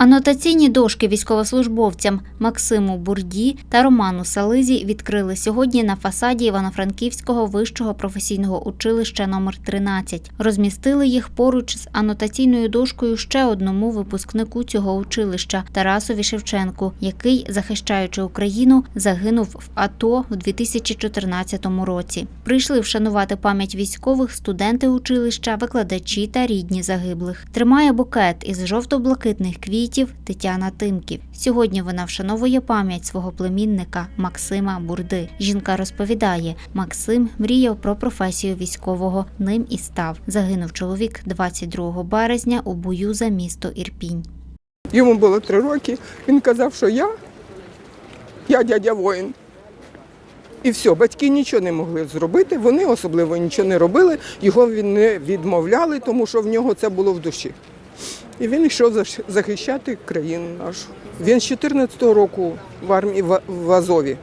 Анотаційні дошки військовослужбовцям Максиму Бурді та Роману Сализі відкрили сьогодні на фасаді Івано-Франківського вищого професійного училища номер 13 Розмістили їх поруч з анотаційною дошкою ще одному випускнику цього училища Тарасові Шевченку, який, захищаючи Україну, загинув в АТО в 2014 році. Прийшли вшанувати пам'ять військових студенти училища, викладачі та рідні загиблих. Тримає букет із жовто-блакитних квітів Тетяна Тимків. Сьогодні вона вшановує пам'ять свого племінника Максима Бурди. Жінка розповідає, Максим мріяв про професію військового. Ним і став. Загинув чоловік 22 березня у бою за місто Ірпінь. Йому було три роки. Він казав, що я, я дядя воїн. І все, батьки нічого не могли зробити. Вони особливо нічого не робили. Його він не відмовляли, тому що в нього це було в душі. І він йшов захищати країну нашу. Він з 14-го року в армії в Азові.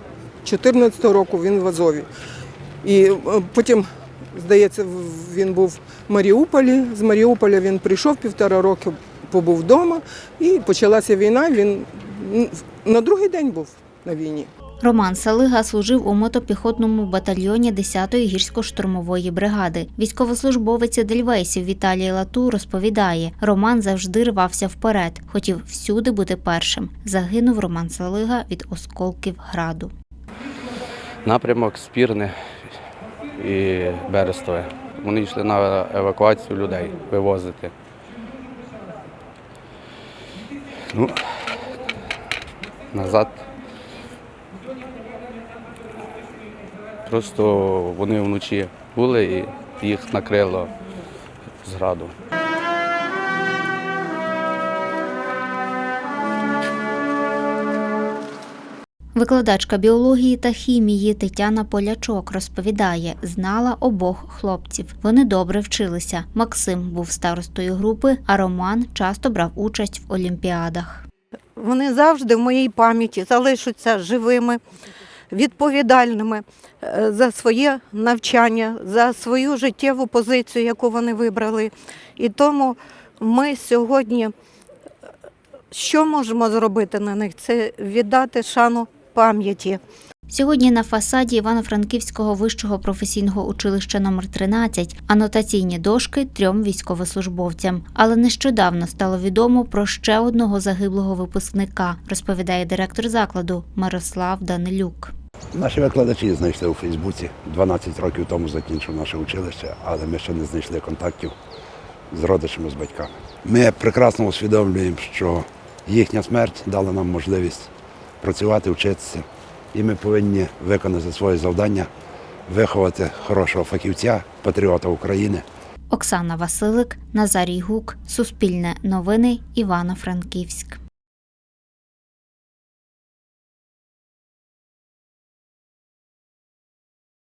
14-го року він в Азові. І е, потім, здається, він був в Маріуполі. З Маріуполя він прийшов півтора роки, побув вдома, і почалася війна. Він на другий день був на війні. Роман Салига служив у мотопіхотному батальйоні 10-ї гірсько-штурмової бригади. Військовослужбовець Дельвейсів Віталій Лату розповідає, Роман завжди рвався вперед, хотів всюди бути першим. Загинув Роман Салига від осколків граду. Напрямок Спірне і Берестове. Вони йшли на евакуацію людей вивозити. Ну, назад. Просто вони вночі були і їх накрило з граду. Викладачка біології та хімії Тетяна Полячок розповідає, знала обох хлопців. Вони добре вчилися. Максим був старостою групи, а Роман часто брав участь в олімпіадах. Вони завжди в моїй пам'яті залишаться живими, відповідальними е, за своє навчання, за свою життєву позицію, яку вони вибрали. І тому ми сьогодні, е, що можемо зробити на них, це віддати шану пам'яті. Сьогодні на фасаді Івано-Франківського вищого професійного училища номер 13 анотаційні дошки трьом військовослужбовцям. Але нещодавно стало відомо про ще одного загиблого випускника, розповідає директор закладу Мирослав Данилюк. Наші викладачі знайшли у Фейсбуці. 12 років тому закінчив наше училище, але ми ще не знайшли контактів з родичами, з батьками. Ми прекрасно усвідомлюємо, що їхня смерть дала нам можливість працювати, вчитися. І ми повинні виконати своє завдання, виховати хорошого фахівця, патріота України. Оксана Василик, Назарій Гук, Суспільне новини, Івано-Франківськ.